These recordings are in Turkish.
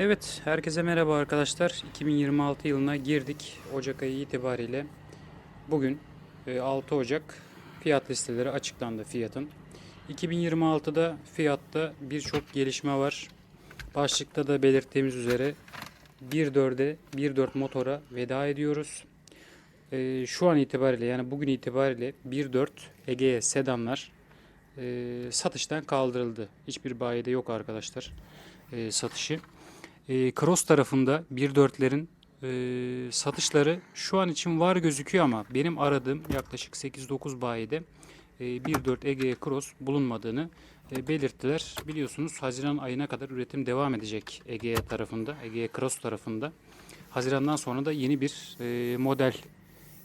Evet, herkese merhaba arkadaşlar. 2026 yılına girdik. Ocak ayı itibariyle bugün e, 6 Ocak fiyat listeleri açıklandı fiyatın. 2026'da fiyatta birçok gelişme var. Başlıkta da belirttiğimiz üzere 1.4'e 1.4 motora veda ediyoruz. E, Şu an itibariyle yani bugün itibariyle 1.4 Egea sedanlar e, satıştan kaldırıldı. Hiçbir bayide yok arkadaşlar e, satışı. E, Cross tarafında 1.4'lerin e, satışları şu an için var gözüküyor ama benim aradığım yaklaşık 8-9 bayide e, 1.4 Egea Cross bulunmadığını e, belirttiler. Biliyorsunuz Haziran ayına kadar üretim devam edecek Egea tarafında, Egea Cross tarafında. Hazirandan sonra da yeni bir e, model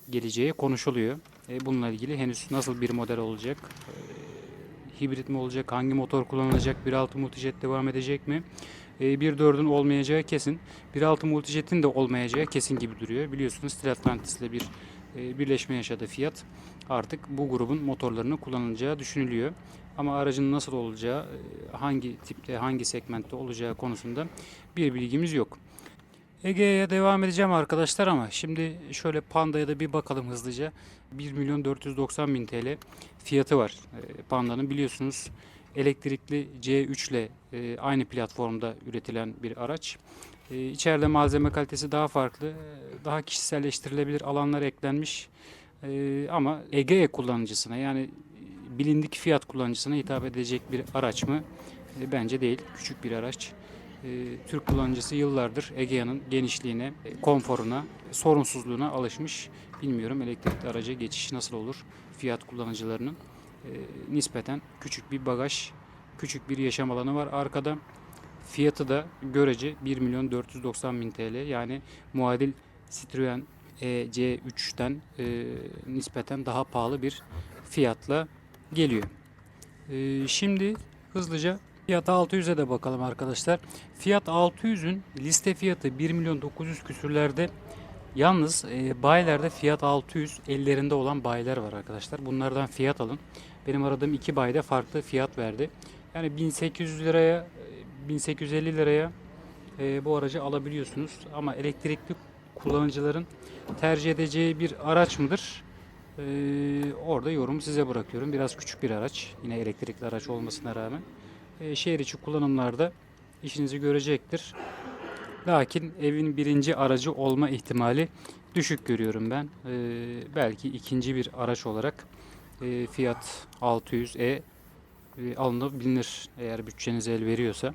geleceği konuşuluyor. E, bununla ilgili henüz nasıl bir model olacak, e, hibrit mi olacak, hangi motor kullanılacak, 1.6 Multijet devam edecek mi? E, 1.4'ün olmayacağı kesin. 1.6 Multijet'in de olmayacağı kesin gibi duruyor. Biliyorsunuz Stellantis ile bir e, birleşme yaşadı Fiat. Artık bu grubun motorlarını kullanılacağı düşünülüyor. Ama aracın nasıl olacağı, e, hangi tipte, hangi segmentte olacağı konusunda bir bilgimiz yok. Ege'ye devam edeceğim arkadaşlar ama şimdi şöyle Panda'ya da bir bakalım hızlıca. 1 milyon 490 bin TL fiyatı var e, Panda'nın biliyorsunuz elektrikli C3 ile e, aynı platformda üretilen bir araç. E, içeride malzeme kalitesi daha farklı, e, daha kişiselleştirilebilir alanlar eklenmiş. E, ama Ege kullanıcısına yani bilindik fiyat kullanıcısına hitap edecek bir araç mı? E, bence değil. Küçük bir araç. E, Türk kullanıcısı yıllardır Egea'nın genişliğine, e, konforuna, sorunsuzluğuna alışmış. Bilmiyorum elektrikli araca geçiş nasıl olur fiyat kullanıcılarının. E, nispeten küçük bir bagaj, küçük bir yaşam alanı var arkada. Fiyatı da görece 1 milyon 490 bin TL yani muadil Citroen E C3'ten e, nispeten daha pahalı bir fiyatla geliyor. Şimdi hızlıca Fiyat 600'e de bakalım arkadaşlar. Fiyat 600'ün liste fiyatı 1 milyon 900 küsürlerde. Yalnız e, bayilerde fiyat 600 ellerinde olan bayiler var arkadaşlar. Bunlardan fiyat alın. Benim aradığım iki bayide farklı fiyat verdi. Yani 1800 liraya, e, 1850 liraya e, bu aracı alabiliyorsunuz. Ama elektrikli kullanıcıların tercih edeceği bir araç mıdır? E, orada yorum size bırakıyorum. Biraz küçük bir araç. Yine elektrikli araç olmasına rağmen. E, şehir içi kullanımlarda işinizi görecektir. Lakin evin birinci aracı olma ihtimali düşük görüyorum ben. Ee, belki ikinci bir araç olarak e, Fiat 600e e, alınabilir eğer bütçeniz el veriyorsa.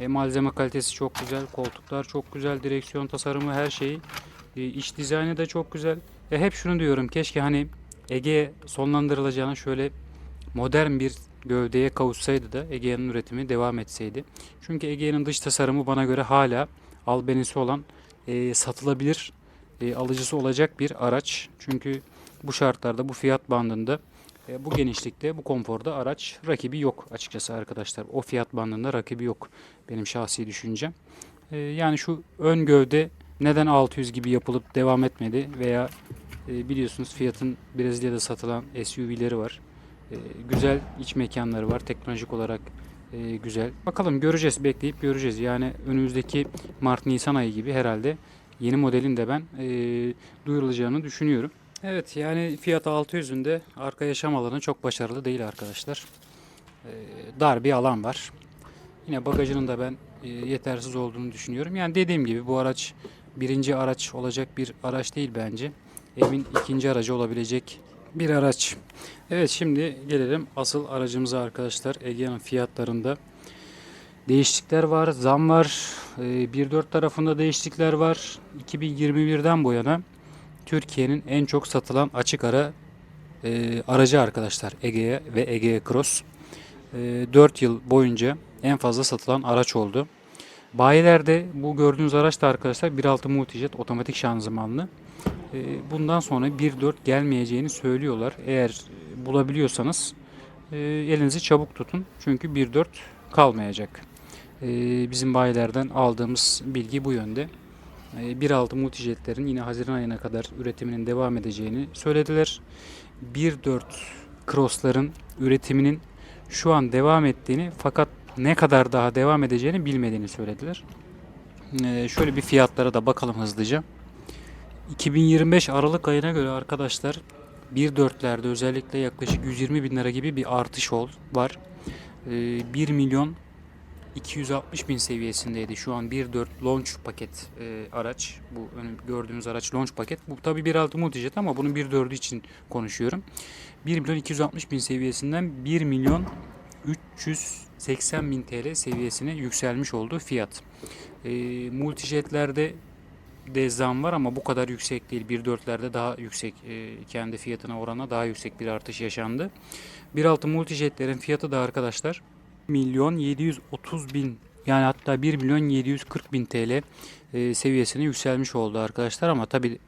E, malzeme kalitesi çok güzel, koltuklar çok güzel, direksiyon tasarımı her şeyi, e, iç dizaynı da çok güzel. E, hep şunu diyorum keşke hani Ege sonlandırılacağına şöyle modern bir gövdeye kavuşsaydı da Egea'nın üretimi devam etseydi. Çünkü Egea'nın dış tasarımı bana göre hala albenisi olan e, satılabilir e, alıcısı olacak bir araç. Çünkü bu şartlarda bu fiyat bandında e, bu genişlikte bu konforda araç rakibi yok açıkçası arkadaşlar. O fiyat bandında rakibi yok benim şahsi düşüncem. E, yani şu ön gövde neden 600 gibi yapılıp devam etmedi veya e, biliyorsunuz fiyatın Brezilya'da satılan SUV'leri var. E, güzel iç mekanları var teknolojik olarak e, güzel. Bakalım göreceğiz, bekleyip göreceğiz. Yani önümüzdeki Mart-Nisan ayı gibi herhalde yeni modelin de ben e, duyurulacağını düşünüyorum. Evet yani Fiat 600'ün arka yaşam alanı çok başarılı değil arkadaşlar. E, dar bir alan var. Yine bagajının da ben yetersiz olduğunu düşünüyorum. Yani dediğim gibi bu araç birinci araç olacak bir araç değil bence. Evin ikinci aracı olabilecek bir araç. Evet şimdi gelelim asıl aracımıza arkadaşlar. Egea'nın fiyatlarında değişiklikler var, zam var. Ee, 1.4 tarafında değişiklikler var. 2021'den bu yana Türkiye'nin en çok satılan açık ara e, aracı arkadaşlar Egea ve Egea Cross. E, 4 yıl boyunca en fazla satılan araç oldu. Bayilerde bu gördüğünüz araç da arkadaşlar 1.6 Multijet otomatik şanzımanlı. E, bundan sonra 1.4 gelmeyeceğini söylüyorlar. Eğer bulabiliyorsanız e, elinizi çabuk tutun. Çünkü 1.4 kalmayacak. E, bizim bayilerden aldığımız bilgi bu yönde. E, 1.6 multijetlerin yine Haziran ayına kadar üretiminin devam edeceğini söylediler. 1.4 Cross'ların üretiminin şu an devam ettiğini fakat ne kadar daha devam edeceğini bilmediğini söylediler. Ee, şöyle bir fiyatlara da bakalım hızlıca. 2025 Aralık ayına göre arkadaşlar 1.4'lerde özellikle yaklaşık 120 bin lira gibi bir artış ol, var. Ee, 1 milyon 260 bin seviyesindeydi. Şu an 1.4 launch paket e, araç. Bu gördüğünüz araç launch paket. Bu tabi 1.6 multijet ama bunun 1.4'ü için konuşuyorum. 1 milyon 260 bin seviyesinden 1 milyon 380 bin TL seviyesine yükselmiş oldu fiyat. E, multijetlerde de zam var ama bu kadar yüksek değil. 1.4'lerde daha yüksek e, kendi fiyatına oranla daha yüksek bir artış yaşandı. 1.6 multijetlerin fiyatı da arkadaşlar milyon 730 bin yani hatta 1 milyon 740 bin TL e, seviyesine yükselmiş oldu arkadaşlar ama tabi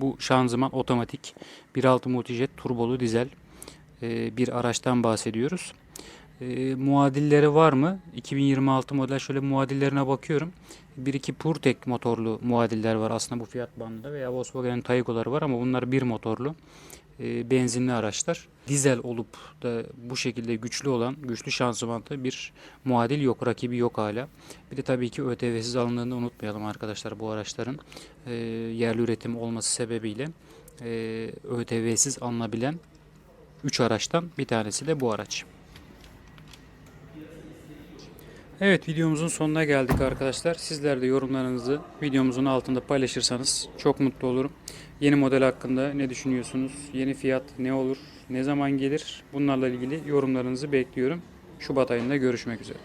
bu şanzıman otomatik 1.6 multijet turbolu dizel e, bir araçtan bahsediyoruz. E, muadilleri var mı? 2026 model şöyle muadillerine bakıyorum. 1-2 Purtek motorlu muadiller var aslında bu fiyat bandında veya Volkswagen'in Taygo'ları var ama bunlar bir motorlu e, benzinli araçlar. Dizel olup da bu şekilde güçlü olan, güçlü şanzımanlı bir muadil yok, rakibi yok hala. Bir de tabii ki ÖTV'siz alındığını unutmayalım arkadaşlar bu araçların e, yerli üretim olması sebebiyle e, ÖTV'siz alınabilen 3 araçtan bir tanesi de bu araç. Evet videomuzun sonuna geldik arkadaşlar. Sizler de yorumlarınızı videomuzun altında paylaşırsanız çok mutlu olurum. Yeni model hakkında ne düşünüyorsunuz? Yeni fiyat ne olur? Ne zaman gelir? Bunlarla ilgili yorumlarınızı bekliyorum. Şubat ayında görüşmek üzere.